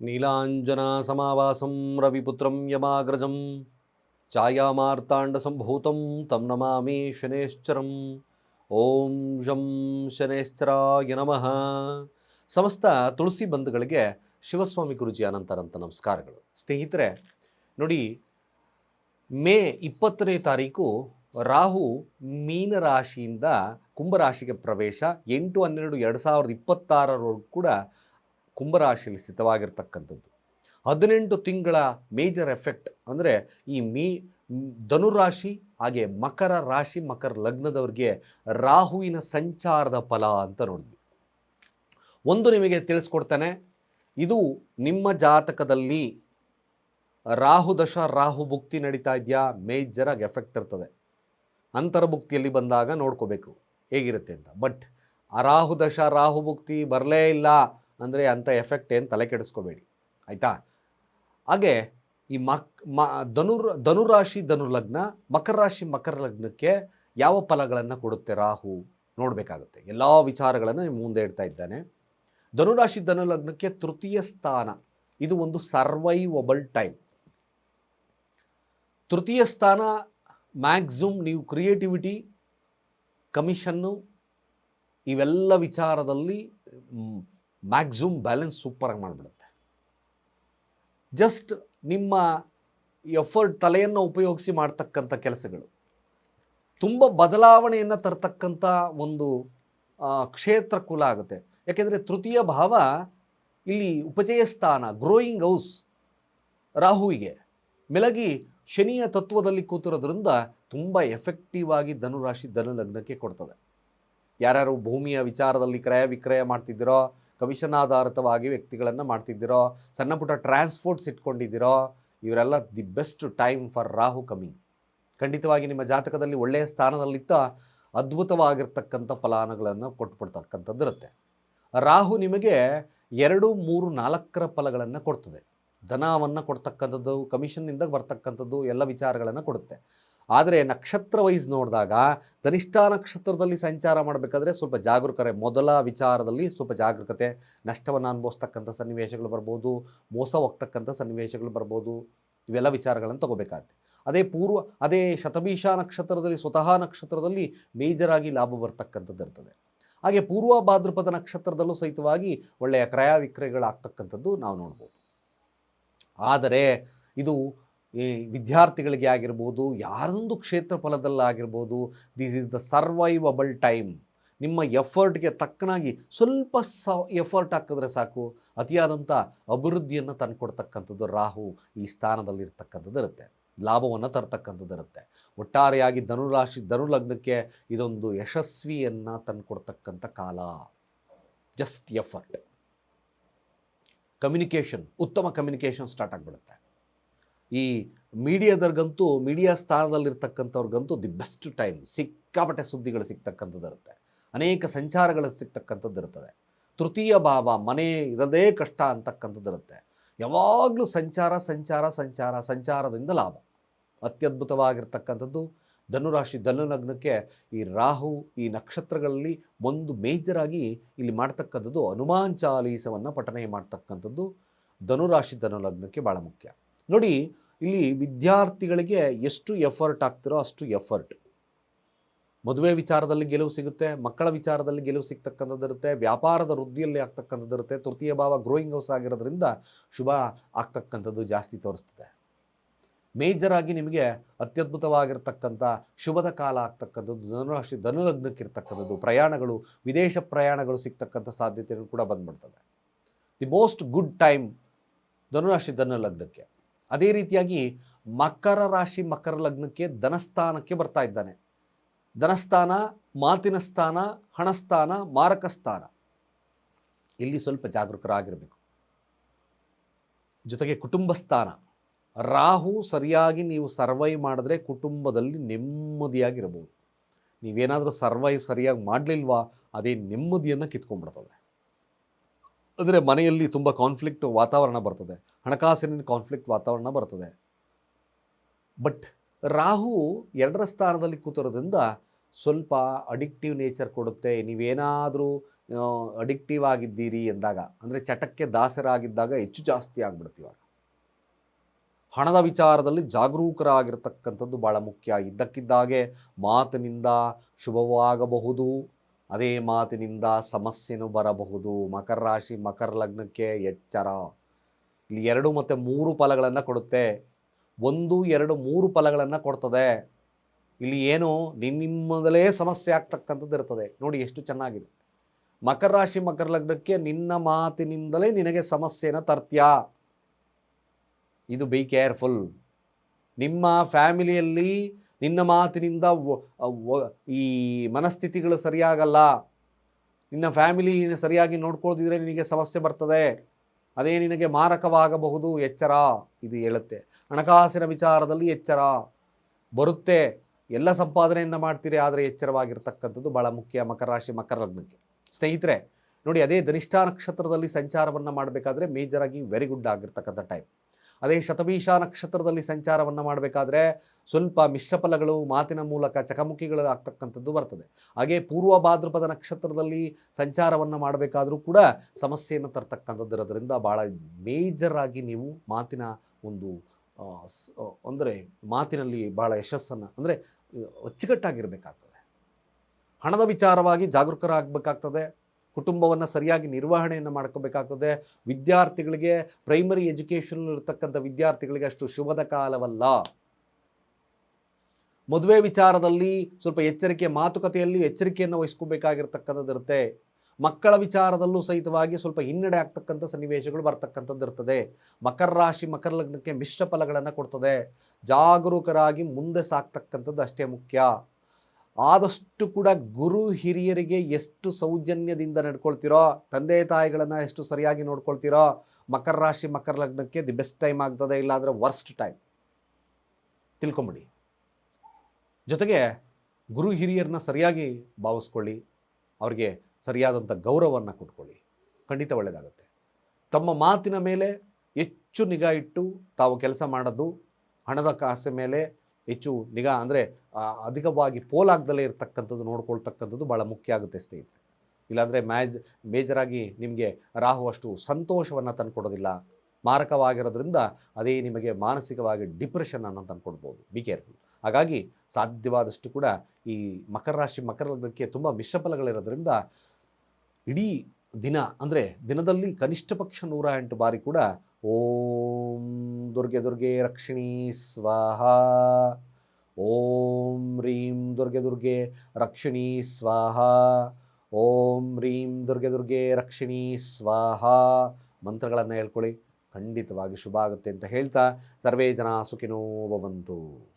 ನೀಲಾಂಜನಾಸಮಾವಾಸಂ ರವಿಪುತ್ರಂ ಯಮಾಗ್ರಜಂ ಛಾಯಾಮಾರ್ತಾಂಡಸಂಭೂತಂ ತಂ ನಮಾಮಿ ಶನೇಶ್ಚರಂ ಓಂ ಶಂ ಶನೇಶ್ಚರಾಯ ನಮಃ ಸಮಸ್ತ ತುಳಸಿ ಬಂಧುಗಳಿಗೆ ಶಿವಸ್ವಾಮಿ ಗುರುಜಿ ಅನಂತರಂತ ನಮಸ್ಕಾರಗಳು ಸ್ನೇಹಿತರೆ ನೋಡಿ, ಮೇ ಇಪ್ಪತ್ತನೇ ತಾರೀಕು ರಾಹು ಮೀನರಾಶಿಯಿಂದ ಕುಂಭರಾಶಿಗೆ ಪ್ರವೇಶ. ಎಂಟು ಹನ್ನೆರಡು ಎರಡು ಸಾವಿರದ ಇಪ್ಪತ್ತಾರರವರೆಗೂ ಕೂಡ ಕುಂಭರಾಶಿಯಲ್ಲಿ ಸ್ಥಿತವಾಗಿರ್ತಕ್ಕಂಥದ್ದು. ಹದಿನೆಂಟು ತಿಂಗಳ ಮೇಜರ್ ಎಫೆಕ್ಟ್ ಅಂದರೆ ಈ ಮೀ, ಧನುರಾಶಿ ಹಾಗೆ ಮಕರ ರಾಶಿ, ಮಕರ ಲಗ್ನದವ್ರಿಗೆ ರಾಹುವಿನ ಸಂಚಾರದ ಫಲ ಅಂತ ನೋಡಿದ್ವಿ. ಒಂದು ನಿಮಗೆ ತಿಳಿಸ್ಕೊಡ್ತಾನೆ, ಇದು ನಿಮ್ಮ ಜಾತಕದಲ್ಲಿ ರಾಹು ದಶ, ರಾಹು ಭುಕ್ತಿ ನಡೀತಾ ಇದೆಯಾ? ಮೇಜರಾಗಿ ಎಫೆಕ್ಟ್ ಇರ್ತದೆ. ಅಂತರ್ಭುಕ್ತಿಯಲ್ಲಿ ಬಂದಾಗ ನೋಡ್ಕೋಬೇಕು ಹೇಗಿರುತ್ತೆ ಅಂತ. ಬಟ್ ರಾಹು ದಶ, ರಾಹು ಭುಕ್ತಿ ಬರಲೇ ಇಲ್ಲ. ಅಂದರೆ ಅಂಥ ಎಫೆಕ್ಟ್ ಏನು ತಲೆ ಕೆಡಿಸ್ಕೋಬೇಡಿ, ಆಯಿತಾ? ಹಾಗೆ ಈ ಮಕ್, ಮ, ಧನುರ್, ಧನುರಾಶಿ, ಧನುರ್ಲಗ್ನ, ಮಕರ ರಾಶಿ, ಮಕರ ಲಗ್ನಕ್ಕೆ ಯಾವ ಫಲಗಳನ್ನು ಕೊಡುತ್ತೆ ರಾಹು? ನೋಡಬೇಕಾಗುತ್ತೆ. ಎಲ್ಲ ವಿಚಾರಗಳನ್ನು ಮುಂದೆ ಇಡ್ತಾ ಇದ್ದಾನೆ. ಧನುರಾಶಿ ಧನುಲಗ್ನಕ್ಕೆ ತೃತೀಯ ಸ್ಥಾನ. ಇದು ಒಂದು ಸರ್ವೈವಬಲ್ ಟೈಮ್ ತೃತೀಯ ಸ್ಥಾನ ಮ್ಯಾಕ್ಸಿಮಮ್ ನೀವು ಕ್ರಿಯೇಟಿವಿಟಿ ಕಮಿಷನ್ನು ಇವೆಲ್ಲ ವಿಚಾರದಲ್ಲಿ ಮ್ಯಾಕ್ಸಿಮಮ್ ಬ್ಯಾಲೆನ್ಸ್ ಸೂಪರಾಗಿ ಮಾಡಿಬಿಡುತ್ತೆ. ಜಸ್ಟ್ ನಿಮ್ಮ ಎಫರ್ಟ್ ತಲೆಯನ್ನು ಉಪಯೋಗಿಸಿ ಮಾಡ್ತಕ್ಕಂಥ ಕೆಲಸಗಳು. ತುಂಬ ಬದಲಾವಣೆಯನ್ನು ತರ್ತಕ್ಕಂಥ ಒಂದು ಕ್ಷೇತ್ರ ಕುಲ ಆಗುತ್ತೆ. ಯಾಕೆಂದರೆ ತೃತೀಯ ಭಾವ ಇಲ್ಲಿ ಉಪಜಯ ಸ್ಥಾನ ಗ್ರೋಯಿಂಗ್ ಹೌಸ್ ರಾಹುವಿಗೆ. ಮೆಲಗಿ ಶನಿಯ ತತ್ವದಲ್ಲಿ ಕೂತಿರೋದ್ರಿಂದ ತುಂಬ ಎಫೆಕ್ಟಿವ್ ಆಗಿ ಧನುರಾಶಿ ಧನುಲಗ್ನಕ್ಕೆ ಕೊಡ್ತದೆ. ಯಾರ್ಯಾರು ಭೂಮಿಯ ವಿಚಾರದಲ್ಲಿ ಕ್ರಯ ವಿಕ್ರಯ ಮಾಡ್ತಿದ್ದೀರೋ ಕಮಿಷನ್ ಆಧಾರಿತವಾಗಿ ವ್ಯಕ್ತಿಗಳನ್ನು ಮಾಡ್ತಿದ್ದೀರೋ, ಸಣ್ಣ ಪುಟ್ಟ ಟ್ರಾನ್ಸ್ಪೋರ್ಟ್ಸ್ ಇಟ್ಕೊಂಡಿದ್ದೀರೋ, ಇವರೆಲ್ಲ the best time for Rahu coming ಖಂಡಿತವಾಗಿ ನಿಮ್ಮ ಜಾತಕದಲ್ಲಿ ಒಳ್ಳೆಯ ಸ್ಥಾನದಲ್ಲಿತ್ತ ಅದ್ಭುತವಾಗಿರ್ತಕ್ಕಂಥ ಫಲಾನುಗಳನ್ನು ಕೊಟ್ಬಿಡ್ತಕ್ಕಂಥದ್ದು ಇರುತ್ತೆ. ರಾಹು ನಿಮಗೆ ಎರಡು, ಮೂರು, ನಾಲ್ಕರ ಫಲಗಳನ್ನು ಕೊಡ್ತದೆ. ಧನವನ್ನು ಕೊಡ್ತಕ್ಕಂಥದ್ದು, ಕಮಿಷನ್ನಿಂದ ಬರ್ತಕ್ಕಂಥದ್ದು, ಎಲ್ಲ ವಿಚಾರಗಳನ್ನು ಕೊಡುತ್ತೆ. ಆದರೆ ನಕ್ಷತ್ರ ವೈಸ್ ನೋಡಿದಾಗ ಧನಿಷ್ಠ ನಕ್ಷತ್ರದಲ್ಲಿ ಸಂಚಾರ ಮಾಡಬೇಕಾದ್ರೆ ಸ್ವಲ್ಪ ಜಾಗರೂಕರೇ. ಮೊದಲ ವಿಚಾರದಲ್ಲಿ ಸ್ವಲ್ಪ ಜಾಗರೂಕತೆ, ನಷ್ಟವನ್ನು ಅನುಭವಿಸ್ತಕ್ಕಂಥ ಸನ್ನಿವೇಶಗಳು ಬರ್ಬೋದು, ಮೋಸ ಹೋಗ್ತಕ್ಕಂಥ ಸನ್ನಿವೇಶಗಳು ಬರ್ಬೋದು, ಇವೆಲ್ಲ ವಿಚಾರಗಳನ್ನು ತಗೋಬೇಕಾಗುತ್ತೆ. ಅದೇ ಪೂರ್ವ, ಅದೇ ಶತಭೀಷ ನಕ್ಷತ್ರದಲ್ಲಿ, ಸ್ವತಃ ನಕ್ಷತ್ರದಲ್ಲಿ ಮೇಜರಾಗಿ ಲಾಭ ಬರ್ತಕ್ಕಂಥದ್ದು ಇರ್ತದೆ. ಹಾಗೆ ಪೂರ್ವ ಭಾದ್ರಪದ ನಕ್ಷತ್ರದಲ್ಲೂ ಸಹಿತವಾಗಿ ಒಳ್ಳೆಯ ಕ್ರಯ ವಿಕ್ರಯಗಳಾಗ್ತಕ್ಕಂಥದ್ದು ನಾವು ನೋಡ್ಬೋದು. ಆದರೆ ಇದು ವಿದ್ಯಾರ್ಥಿಗಳಿಗೆ ಆಗಿರ್ಬೋದು, ಯಾರೊಂದು ಕ್ಷೇತ್ರ ಫಲದಲ್ಲಾಗಿರ್ಬೋದು this is the survivable time ನಿಮ್ಮ ಎಫರ್ಟ್ಗೆ ತಕ್ಕನಾಗಿ ಸ್ವಲ್ಪ ಸ ಎಫರ್ಟ್ ಹಾಕಿದ್ರೆ ಸಾಕು. ಅತಿಯಾದಂಥ ಅಭಿವೃದ್ಧಿಯನ್ನು ತಂದುಕೊಡ್ತಕ್ಕಂಥದ್ದು ರಾಹು ಈ ಸ್ಥಾನದಲ್ಲಿರ್ತಕ್ಕಂಥದ್ದು ಇರುತ್ತೆ. ಲಾಭವನ್ನು ತರ್ತಕ್ಕಂಥದ್ದು ಇರುತ್ತೆ. ಒಟ್ಟಾರೆಯಾಗಿ ಧನುರಾಶಿ ಧನುಲಗ್ನಕ್ಕೆ ಇದೊಂದು ಯಶಸ್ವಿಯನ್ನು ತಂದುಕೊಡ್ತಕ್ಕಂಥ ಕಾಲ. ಜಸ್ಟ್ ಎಫರ್ಟ್ ಕಮ್ಯುನಿಕೇಷನ್ ಉತ್ತಮ ಕಮ್ಯುನಿಕೇಷನ್ ಸ್ಟಾರ್ಟ್ ಆಗಿಬಿಡುತ್ತೆ. ಈ ಮೀಡಿಯಾದವ್ರಿಗಂತೂ, ಮೀಡಿಯಾ ಸ್ಥಾನದಲ್ಲಿರ್ತಕ್ಕಂಥವ್ರಿಗಂತೂ ದಿ ಬೆಸ್ಟ್ ಟೈಮ್ ಸಿಕ್ಕಾಪಟ್ಟೆ ಸುದ್ದಿಗಳು ಸಿಗ್ತಕ್ಕಂಥದ್ದು ಇರುತ್ತೆ ಅನೇಕ ಸಂಚಾರಗಳು ಸಿಗ್ತಕ್ಕಂಥದ್ದು ಇರ್ತದೆ ತೃತೀಯ ಭಾವ, ಮನೆ ಇರದೇ ಕಷ್ಟ ಅಂತಕ್ಕಂಥದ್ದು ಇರುತ್ತೆ ಯಾವಾಗಲೂ ಸಂಚಾರ ಸಂಚಾರ ಸಂಚಾರ, ಸಂಚಾರದಿಂದ ಲಾಭ. ಅತ್ಯದ್ಭುತವಾಗಿರ್ತಕ್ಕಂಥದ್ದು, ಧನುರಾಶಿ ಧನುಲಗ್ನಕ್ಕೆ ಈ ರಾಹು, ಈ ನಕ್ಷತ್ರಗಳಲ್ಲಿ ಒಂದು ಮೇಜರಾಗಿ ಇಲ್ಲಿ ಮಾಡ್ತಕ್ಕಂಥದ್ದು, ಹನುಮಾನ್ ಚಾಲೀಸವನ್ನು ಪಠನೆ ಮಾಡ್ತಕ್ಕಂಥದ್ದು, ಧನುರಾಶಿ ಧನುಲಗ್ನಕ್ಕೆ ಭಾಳ ಮುಖ್ಯ. ನೋಡಿ, ಇಲ್ಲಿ ವಿದ್ಯಾರ್ಥಿಗಳಿಗೆ ಎಷ್ಟು ಎಫರ್ಟ್ ಆಗ್ತಿರೋ ಅಷ್ಟು ಎಫರ್ಟ್ ಮದುವೆ ವಿಚಾರದಲ್ಲಿ ಗೆಲುವು ಸಿಗುತ್ತೆ, ಮಕ್ಕಳ ವಿಚಾರದಲ್ಲಿ ಗೆಲುವು ಸಿಗ್ತಕ್ಕಂಥದ್ದಿರುತ್ತೆ ವ್ಯಾಪಾರದ ವೃದ್ಧಿಯಲ್ಲಿ ಆಗ್ತಕ್ಕಂಥದ್ದಿರುತ್ತೆ ತೃತೀಯ ಭಾವ ಗ್ರೋಯಿಂಗ್ ಹೌಸ್ ಆಗಿರೋದ್ರಿಂದ ಶುಭ ಆಗ್ತಕ್ಕಂಥದ್ದು ಜಾಸ್ತಿ ತೋರಿಸ್ತದೆ. ಮೇಜರ್ ಆಗಿ ನಿಮಗೆ ಅತ್ಯದ್ಭುತವಾಗಿರ್ತಕ್ಕಂಥ ಶುಭದ ಕಾಲ ಆಗ್ತಕ್ಕಂಥದ್ದು ಧನುರಾಶಿ ಧನುಲಗ್ನಕ್ಕಿರ್ತಕ್ಕಂಥದ್ದು ಪ್ರಯಾಣಗಳು, ವಿದೇಶ ಪ್ರಯಾಣಗಳು ಸಿಗ್ತಕ್ಕಂಥ ಸಾಧ್ಯತೆಗಳು ಕೂಡ ಬಂದ್ಬಿಡ್ತದೆ. ದಿ ಮೋಸ್ಟ್ ಗುಡ್ ಟೈಮ್ ಧನುರಾಶಿ ಧನುಲಗ್ನಕ್ಕೆ. ಅದೇ ರೀತಿಯಾಗಿ ಮಕರ ರಾಶಿ ಮಕರ ಲಗ್ನಕ್ಕೆ ಧನಸ್ಥಾನಕ್ಕೆ ಬರ್ತಾ ಇದ್ದಾನೆ. ಧನಸ್ಥಾನ, ಮಾತಿನ ಸ್ಥಾನ, ಹಣಸ್ಥಾನ, ಮಾರಕ ಸ್ಥಾನ. ಇಲ್ಲಿ ಸ್ವಲ್ಪ ಜಾಗರೂಕರಾಗಿರಬೇಕು. ಜೊತೆಗೆ ಕುಟುಂಬ ಸ್ಥಾನ. ರಾಹು ಸರಿಯಾಗಿ ನೀವು ಸರ್ವೈವ್ ಮಾಡಿದ್ರೆ ಕುಟುಂಬದಲ್ಲಿ ನೆಮ್ಮದಿಯಾಗಿರಬಹುದು. ನೀವೇನಾದರೂ ಸರ್ವೈವ್ ಸರಿಯಾಗಿ ಮಾಡಲಿಲ್ವಾ, ಅದೇ ನೆಮ್ಮದಿಯನ್ನು ಕಿತ್ಕೊಂಡ್ಬಿಡ್ತದೆ. ಅಂದರೆ ಮನೆಯಲ್ಲಿ ತುಂಬ ಕಾನ್ಫ್ಲಿಕ್ಟ್ ವಾತಾವರಣ ಬರ್ತದೆ. ಹಣಕಾಸಿನ ಕಾನ್ಫ್ಲಿಕ್ಟ್ ವಾತಾವರಣ ಬರ್ತದೆ. ಬಟ್ ರಾಹು ಎರಡರ ಸ್ಥಾನದಲ್ಲಿ ಕೂತಿರೋದ್ರಿಂದ ಸ್ವಲ್ಪ ಅಡಿಕ್ಟಿವ್ ನೇಚರ್ ಕೊಡುತ್ತೆ. ನೀವೇನಾದರೂ ಅಡಿಕ್ಟಿವ್ ಆಗಿದ್ದೀರಿ ಎಂದಾಗ, ಅಂದರೆ ಚಟಕ್ಕೆ ದಾಸರಾಗಿದ್ದಾಗ ಹೆಚ್ಚು ಜಾಸ್ತಿ ಆಗಿಬಿಡ್ತೀವಾಗ ಹಣದ ವಿಚಾರದಲ್ಲಿ ಜಾಗರೂಕರಾಗಿರ್ತಕ್ಕಂಥದ್ದು ಭಾಳ ಮುಖ್ಯ. ಇದ್ದಕ್ಕಿದ್ದಾಗೆ ಮಾತಿನಿಂದ ಶುಭವಾಗಬಹುದು, ಅದೇ ಮಾತಿನಿಂದ ಸಮಸ್ಯೆನೂ ಬರಬಹುದು. ಮಕರ ರಾಶಿ, ಮಕರ ಲಗ್ನಕ್ಕೆ ಎಚ್ಚರ. ಇಲ್ಲಿ ಎರಡು ಮತ್ತು ಮೂರು ಫಲಗಳನ್ನು ಕೊಡುತ್ತೆ. ಒಂದು, ಎರಡು, ಮೂರು ಫಲಗಳನ್ನು ಕೊಡ್ತದೆ. ಇಲ್ಲಿ ಏನು? ನಿಮ್ಮದಲೇ ಸಮಸ್ಯೆ ಆಗ್ತಕ್ಕಂಥದ್ದು ಇರ್ತದೆ. ನೋಡಿ ಎಷ್ಟು ಚೆನ್ನಾಗಿದೆ. ಮಕರ ರಾಶಿ, ಮಕರ ಲಗ್ನಕ್ಕೆ ನಿನ್ನ ಮಾತಿನಿಂದಲೇ ನಿನಗೆ ಸಮಸ್ಯೆನ ತರ್ತ್ಯ? ಇದು ಬಿ ಕೇರ್ಫುಲ್ ನಿಮ್ಮ ಫ್ಯಾಮಿಲಿಯಲ್ಲಿ ನಿನ್ನ ಮಾತಿನಿಂದ ಈ ಮನಸ್ಥಿತಿಗಳು ಸರಿಯಾಗಲ್ಲ. ನಿನ್ನ ಫ್ಯಾಮಿಲಿ ಸರಿಯಾಗಿ ನೋಡ್ಕೊಳ್ದಿದ್ರೆ ನಿನಗೆ ಸಮಸ್ಯೆ ಬರ್ತದೆ. ಅದೇ ನಿನಗೆ ಮಾರಕವಾಗಬಹುದು, ಎಚ್ಚರ, ಇದು ಹೇಳುತ್ತೆ. ಹಣಕಾಸಿನ ವಿಚಾರದಲ್ಲಿ ಎಚ್ಚರ. ಬರುತ್ತೆ. ಎಲ್ಲ ಸಂಪಾದನೆಯನ್ನು ಮಾಡ್ತೀರಿ, ಆದರೆ ಎಚ್ಚರವಾಗಿರ್ತಕ್ಕಂಥದ್ದು ಭಾಳ ಮುಖ್ಯ ಮಕರ ರಾಶಿ ಮಕರ ಲಗ್ನಕ್ಕೆ ಸ್ನೇಹಿತರೆ, ನೋಡಿ, ಅದೇ ಧನಿಷ್ಠಾ ನಕ್ಷತ್ರದಲ್ಲಿ ಸಂಚಾರವನ್ನು ಮಾಡಬೇಕಾದ್ರೆ ಮೇಜರಾಗಿ ವೆರಿ ಗುಡ್ ಆಗಿರ್ತಕ್ಕಂಥ ಟೈಮ್ ಅದೇ ಶತಭೀಷ ನಕ್ಷತ್ರದಲ್ಲಿ ಸಂಚಾರವನ್ನು ಮಾಡಬೇಕಾದ್ರೆ ಸ್ವಲ್ಪ ಮಿಶ್ರಫಲಗಳು ಮಾತಿನ ಮೂಲಕ ಚಕಮುಖಿಗಳು ಆಗ್ತಕ್ಕಂಥದ್ದು ಬರ್ತದೆ. ಹಾಗೆ ಪೂರ್ವ ಭಾದ್ರಪದ ನಕ್ಷತ್ರದಲ್ಲಿ ಸಂಚಾರವನ್ನು ಮಾಡಬೇಕಾದ್ರೂ ಕೂಡ ಸಮಸ್ಯೆಯನ್ನು ತರ್ತಕ್ಕಂಥದ್ದು ಇರೋದ್ರಿಂದ ಭಾಳ ಮೇಜರ್ ಆಗಿ ನೀವು ಮಾತಿನ ಒಂದು ಅಂದರೆ ಮಾತಿನಲ್ಲಿ ಭಾಳ ಯಶಸ್ಸನ್ನು, ಅಂದರೆ ಅಚ್ಚುಕಟ್ಟಾಗಿರಬೇಕಾಗ್ತದೆ. ಹಣದ ವಿಚಾರವಾಗಿ ಜಾಗರೂಕರಾಗಬೇಕಾಗ್ತದೆ. ಕುಟುಂಬವನ್ನು ಸರಿಯಾಗಿ ನಿರ್ವಹಣೆಯನ್ನು ಮಾಡ್ಕೋಬೇಕಾಗ್ತದೆ. ವಿದ್ಯಾರ್ಥಿಗಳಿಗೆ ಪ್ರೈಮರಿ ಎಜುಕೇಷನ್ ಇರತಕ್ಕಂಥ ವಿದ್ಯಾರ್ಥಿಗಳಿಗೆ ಅಷ್ಟು ಶುಭದ ಕಾಲವಲ್ಲ. ಮದುವೆ ವಿಚಾರದಲ್ಲಿ ಸ್ವಲ್ಪ ಎಚ್ಚರಿಕೆ, ಮಾತುಕತೆಯಲ್ಲಿ ಎಚ್ಚರಿಕೆಯನ್ನು ವಹಿಸ್ಕೋಬೇಕಾಗಿರ್ತಕ್ಕಂಥದ್ದು ಇರುತ್ತೆ. ಮಕ್ಕಳ ವಿಚಾರದಲ್ಲೂ ಸಹಿತವಾಗಿ ಸ್ವಲ್ಪ ಹಿನ್ನಡೆ ಆಗ್ತಕ್ಕಂಥ ಸನ್ನಿವೇಶಗಳು ಬರ್ತಕ್ಕಂಥದ್ದು ಇರ್ತದೆ. ಮಕರ ರಾಶಿ, ಮಕರ ಲಗ್ನಕ್ಕೆ ಮಿಶ್ರ ಫಲಗಳನ್ನು ಕೊಡ್ತದೆ. ಜಾಗರೂಕರಾಗಿ ಮುಂದೆ ಸಾಕ್ತಕ್ಕಂಥದ್ದು ಅಷ್ಟೇ ಮುಖ್ಯ. ಆದಷ್ಟು ಕೂಡ ಗುರು ಹಿರಿಯರಿಗೆ ಎಷ್ಟು ಸೌಜನ್ಯದಿಂದ ನಡ್ಕೊಳ್ತಿರೋ, ತಂದೆ ತಾಯಿಗಳನ್ನು ಎಷ್ಟು ಸರಿಯಾಗಿ ನೋಡ್ಕೊಳ್ತಿರೋ, ಮಕರ ರಾಶಿ, ಮಕರ ಲಗ್ನಕ್ಕೆ ದಿ ಬೆಸ್ಟ್ ಟೈಮ್ ಆಗ್ತದೆ ಇಲ್ಲಾಂದರೆ ವರ್ಸ್ಟ್ ಟೈಮ್. ತಿಳ್ಕೊಂಬಿಡಿ. ಜೊತೆಗೆ ಗುರು ಹಿರಿಯರನ್ನ ಸರಿಯಾಗಿ ಭಾವಿಸ್ಕೊಳ್ಳಿ, ಅವ್ರಿಗೆ ಸರಿಯಾದಂಥ ಗೌರವವನ್ನು ಕೊಟ್ಕೊಳ್ಳಿ. ಖಂಡಿತ ಒಳ್ಳೆಯದಾಗುತ್ತೆ ತಮ್ಮ ಮಾತಿನ ಮೇಲೆ ಹೆಚ್ಚು ನಿಗಾ ಇಟ್ಟು ತಾವು ಕೆಲಸ ಮಾಡೋದು, ಹಣದ ಕಾಸೆ ಮೇಲೆ ಹೆಚ್ಚು ನಿಗಾ ಅಂದರೆ ಅಧಿಕವಾಗಿ ಪೋಲಾಗ್ದಲೇ ಇರತಕ್ಕಂಥದ್ದು ನೋಡ್ಕೊಳ್ತಕ್ಕಂಥದ್ದು ಭಾಳ ಮುಖ್ಯ ಆಗುತ್ತೆ ಸ್ನೇಹಿತರೆ. ಇಲ್ಲಾಂದರೆ ಮ್ಯಾಜ್, ಮೇಜರಾಗಿ ನಿಮಗೆ ರಾಹು ಅಷ್ಟು ಸಂತೋಷವನ್ನು ತಂದುಕೊಡೋದಿಲ್ಲ. ಮಾರಕವಾಗಿರೋದ್ರಿಂದ ಅದೇ ನಿಮಗೆ ಮಾನಸಿಕವಾಗಿ ಡಿಪ್ರೆಷನನ್ನು ತಂದುಕೊಡ್ಬೋದು. ಬಿ ಕೇರ್ಫುಲ್ ಹಾಗಾಗಿ ಸಾಧ್ಯವಾದಷ್ಟು ಕೂಡ ಈ ಮಕರ ರಾಶಿ, ಮಕರ ಲಗ್ನಕ್ಕೆ ತುಂಬ ಮಿಶ್ರಫಲಗಳಿರೋದ್ರಿಂದ ಇಡೀ ದಿನ, ಅಂದರೆ ದಿನದಲ್ಲಿ ಕನಿಷ್ಠ ಪಕ್ಷ ನೂರ ಎಂಟು ಬಾರಿ ಕೂಡ ಓಂ ದುರ್ಗೆ ದುರ್ಗೆ ರಕ್ಷಿಣಿ ಸ್ವಾಹ. ಓಂ ರೀಂ ದುರ್ಗೆ ದುರ್ಗೆ ರಕ್ಷಿಣಿ ಸ್ವಾಹ. ಓಂ ರೀಂ ದುರ್ಗೆ ದುರ್ಗೆ ರಕ್ಷಿಣಿ ಸ್ವಾಹ. ಮಂತ್ರಗಳನ್ನು ಹೇಳ್ಕೊಳ್ಳಿ. ಖಂಡಿತವಾಗಿ ಶುಭ ಆಗುತ್ತೆ ಅಂತ ಹೇಳ್ತಾ ಸರ್ವೇ ಜನ ಸುಖಿನೋ ಭವಂತು.